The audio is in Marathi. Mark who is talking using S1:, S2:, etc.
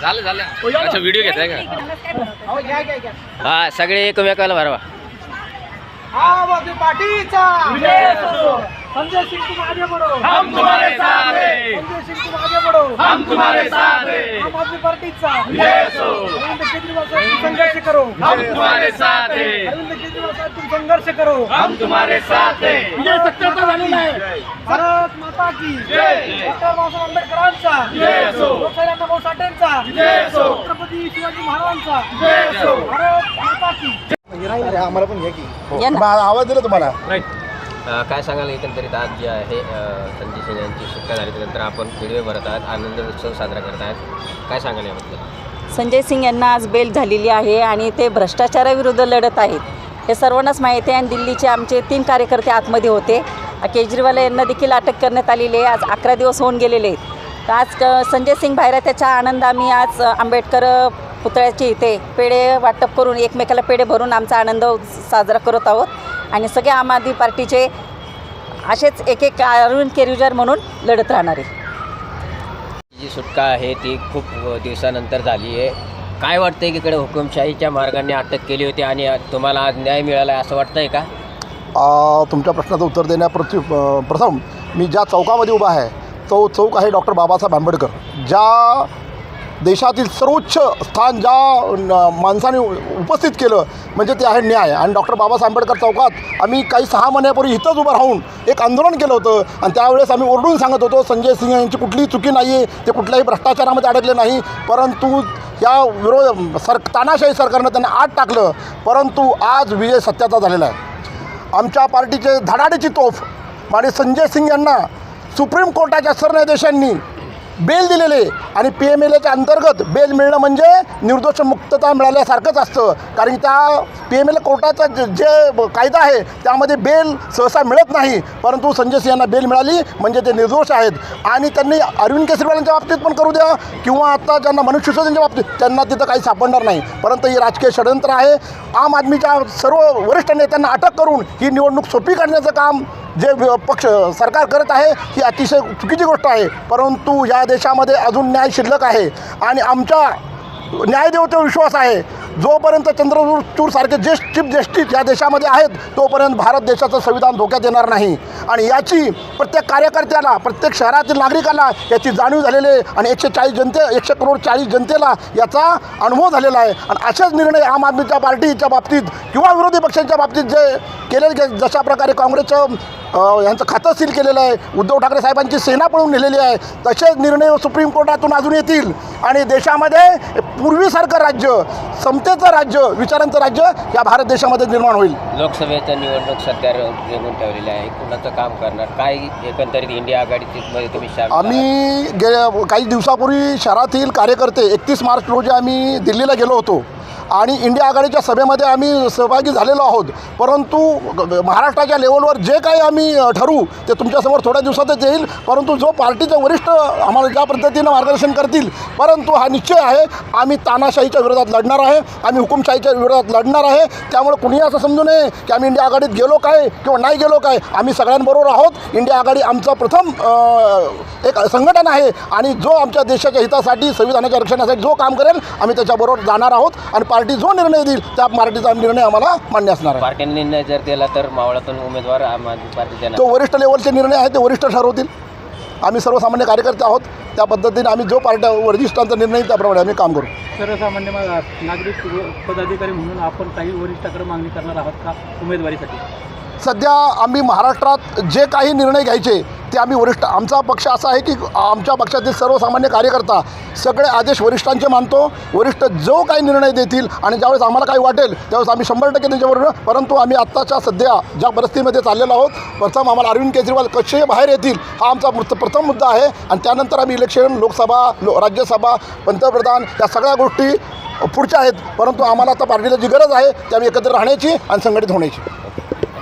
S1: झालं झालं. अच्छा व्हिडिओ घेताय का? हा सगळे एकमेकाला भरवा.
S2: संजय सिंह तुम आगे बढ़ो.
S1: हम तुम्हारे साथ हैं।
S2: संजय सिंह तुम आगे बढ़ो.
S1: हम तुम्हारे साथ हैं।
S2: आम आदमी. अरविंद केजरीवाल साहब तुम संघर्ष करो.
S1: हम तुम्हारे साथ हैं।
S2: अरविंद केजरीवाल साहब तुम संघर्ष करो.
S1: हम तुम्हारे साथ हैं.
S2: विजय सत्याचा झालेला आहे. भारत माता की.
S1: जय.
S2: डॉक्टर बाबासाहेब आंबेडकरांचा. लोकशाही अण्णाभाऊ साठेंचा.
S1: sir.
S2: छत्रपती शिवाजी महाराजांचा.
S1: sir.
S2: भारत माता की.
S3: आम्हाला पण घ्या की. आवाज दिला तुम्हाला?
S1: काय सांगाल एकंदरीत आज जे आहे संजय सिंग यांची सुटका झाल्यानंतर आपण व्हिडिओ भरत आहात आनंद उत्सव साजरा करत आहात काय सांगाल याबद्दल?
S4: संजय सिंग यांना आज बेल झालेली आहे आणि ते भ्रष्टाचाराविरुद्ध लढत आहेत. हे सर्वांनाच माहिती आहे आणि दिल्लीचे आमचे तीन कार्यकर्ते आतमध्ये होते. केजरीवाल यांना देखील अटक करण्यात आलेली आहे. आज अकरा दिवस होऊन गेलेले आहेत. तर आज क- संजय सिंग भायरा त्याच्या आनंद आम्ही आज आंबेडकर पुतळ्याचे इथे पेढे वाटप करून एकमेकाला पेढे भरून आमचा आनंद साजरा करत आहोत. आणि सगळे आम आदमी पार्टीचे असेच एक एक अरविंद केजरीवाल म्हणून लढत राहणार आहे.
S1: जी सुटका आहे ती खूप दिवसानंतर झाली आहे. काय वाटतंय की इकडे हुकुमशाहीच्या मार्गाने अटक केली होती आणि तुम्हाला आज न्याय मिळाला आहे असं वाटतंय का?
S3: आ, तुमच्या प्रश्नाचं उत्तर देण्याप्रती प्रथम मी ज्या चौकामध्ये उभा आहे तो चौक आहे डॉक्टर बाबासाहेब आंबेडकर. ज्या देशातील सर्वोच्च स्थान ज्या माणसाने उपस्थित केलं म्हणजे ते आहे न्याय. आणि डॉक्टर बाबासाहेब आंबेडकर चौकात आम्ही काही सहा महिन्यापूर्वी इथंच उभं राहून एक आंदोलन केलं होतं. आणि त्यावेळेस आम्ही ओरडून सांगत होतो संजय सिंह यांची कुठलीही चुकी नाही आहे ते कुठल्याही भ्रष्टाचारामध्ये अडकले नाही. परंतु या विरोध सर तानाशाही सरकारनं त्यांना आत टाकलं. परंतु आज विजय सत्याचा झालेला आहे. आमच्या पार्टीचे धडाडीची तोफ आणि संजय सिंग यांना सुप्रीम कोर्टाच्या सरन्यायाधीशांनी बेल दिलेले आणि पी एम एल एच्या अंतर्गत बेल मिळणं म्हणजे निर्दोष मुक्तता मिळाल्यासारखंच असतं. कारण त्या पी एम एल कोर्टाचा जे कायदा आहे त्यामध्ये बेल सहसा मिळत नाही. परंतु संजय सिंह यांना बेल मिळाली म्हणजे ते निर्दोष आहेत. आणि त्यांनी अरविंद केजरीवालांच्या बाबतीत पण करू द्या किंवा आता ज्यांना मनुष्य सिसोदियांच्या बाबतीत त्यांना तिथं काही सापडणार नाही. परंतु हे राजकीय षडयंत्र आहे. आम आदमीच्या सर्व वरिष्ठ नेत्यांना अटक करून ही निवडणूक सोपी काढण्याचं काम जे पक्ष सरकार करत आहे ही अतिशय चुकीची गोष्ट आहे. परंतु या देशामध्ये अजून न्याय शिल्लक आहे आणि आमच्या न्यायदेवतेवर विश्वास आहे. जोपर्यंत चंद्रपूर सारखे ज्येष्ठ चीफ जस्टिस या देशामध्ये आहेत तोपर्यंत भारत देशाचं संविधान धोक्यात येणार नाही. आणि याची प्रत्येक कार्यकर्त्याला प्रत्येक शहरातील नागरिकाला याची जाणीव झालेली आहे आणि एकशे चाळीस जनते एकशे करोड चाळीस जनतेला याचा अनुभव झालेला आहे. आणि असेच निर्णय आम आदमीच्या पार्टीच्या बाबतीत किंवा विरोधी पक्षांच्या बाबतीत जे केले गे- जशा प्रकारे काँग्रेसचं यांचं खातं सील केलेलं आहे उद्धव ठाकरे साहेबांची सेना पळून नेलेली आहे तसेच निर्णय सुप्रीम कोर्टातून अजून येतील. आणि देशामध्ये पूर्वीसारखं राज्य समतेचं राज्य विचारांचं राज्य या भारत देशामध्ये निर्माण होईल.
S1: लोकसभेचं निवडणूक सध्या रेगून ठेवलेली आहे कुणाचं काम करणार? काय एकंदरीत इंडिया आघाडीची तुम्ही?
S3: आम्ही गेल्या काही दिवसापूर्वी शहरातील कार्यकर्ते एकतीस मार्च रोजी आम्ही दिल्लीला गेलो होतो. आणि इंडिया आघाडीच्या सभेमध्ये आम्ही सहभागी झालेलो आहोत. परंतु महाराष्ट्राच्या लेवलवर जे काही आम्ही ठरवू ते तुमच्यासमोर थोड्या दिवसातच येईल. परंतु जो पार्टीचे वरिष्ठ आम्हाला ज्या पद्धतीनं मार्गदर्शन करतील परंतु हा निश्चय आहे आम्ही तानाशाहीच्या विरोधात लढणार आहे आम्ही हुकुमशाहीच्या विरोधात लढणार आहे. त्यामुळे कुणी असं समजू नये की आम्ही इंडिया आघाडीत गेलो काय किंवा नाही गेलो काय. आम्ही सगळ्यांबरोबर आहोत. इंडिया आघाडी आमचा प्रथम एक संघटन आहे आणि जो आमच्या देशाच्या हितासाठी संविधानाच्या रक्षणासाठी जो काम करेल आम्ही त्याच्याबरोबर जाणार आहोत. आणि पार्टी जो निर्णय देईल त्या पार्टीचा निर्णय आम्हाला मान्य असणार आहे.
S1: पार्टीने निर्णय जर दिला तर मावळातून उमेदवार आम आदमी पार्टी देणार.
S3: तो वरिष्ठ लेवलचे निर्णय आहेत ते वरिष्ठ ठरवतील. आम्ही सर्वसामान्य कार्यकर्ते आहोत. त्या पद्धतीने आम्ही जो पार्ट्या वरिष्ठांचा निर्णय येईल त्याप्रमाणे आम्ही काम करू.
S2: सर्वसामान्य मा- नागरिक पदाधिकारी म्हणून आपण काही वरिष्ठाकडे मागणी करणार आहात का उमेदवारीसाठी?
S3: सध्या आम्ही महाराष्ट्रात जे काही निर्णय घ्यायचे ते आम्ही वरिष्ठ आमचा पक्ष असा आहे की आमच्या पक्षातील सर्वसामान्य कार्यकर्ता सगळे आदेश वरिष्ठांचे मानतो. वरिष्ठ जो काही निर्णय देतील आणि ज्यावेळेस आम्हाला काही वाटेल त्यावेळेस आम्ही शंभर टक्के त्यांच्याबरोबर परंतु आम्ही आत्ताच्या सध्या ज्या परिस्थितीमध्ये चाललेलो आहोत प्रथम आम्हाला अरविंद केजरीवाल कसे बाहेर येतील हा आमचा प्रथम मुद्दा आहे. आणि त्यानंतर आम्ही इलेक्शन लोकसभा लो राज्यसभा पंतप्रधान या सगळ्या गोष्टी पुढच्या आहेत. परंतु आम्हाला आता पार्टीला जी गरज आहे ती आम्ही एकत्र राहण्याची आणि संघटित होण्याची.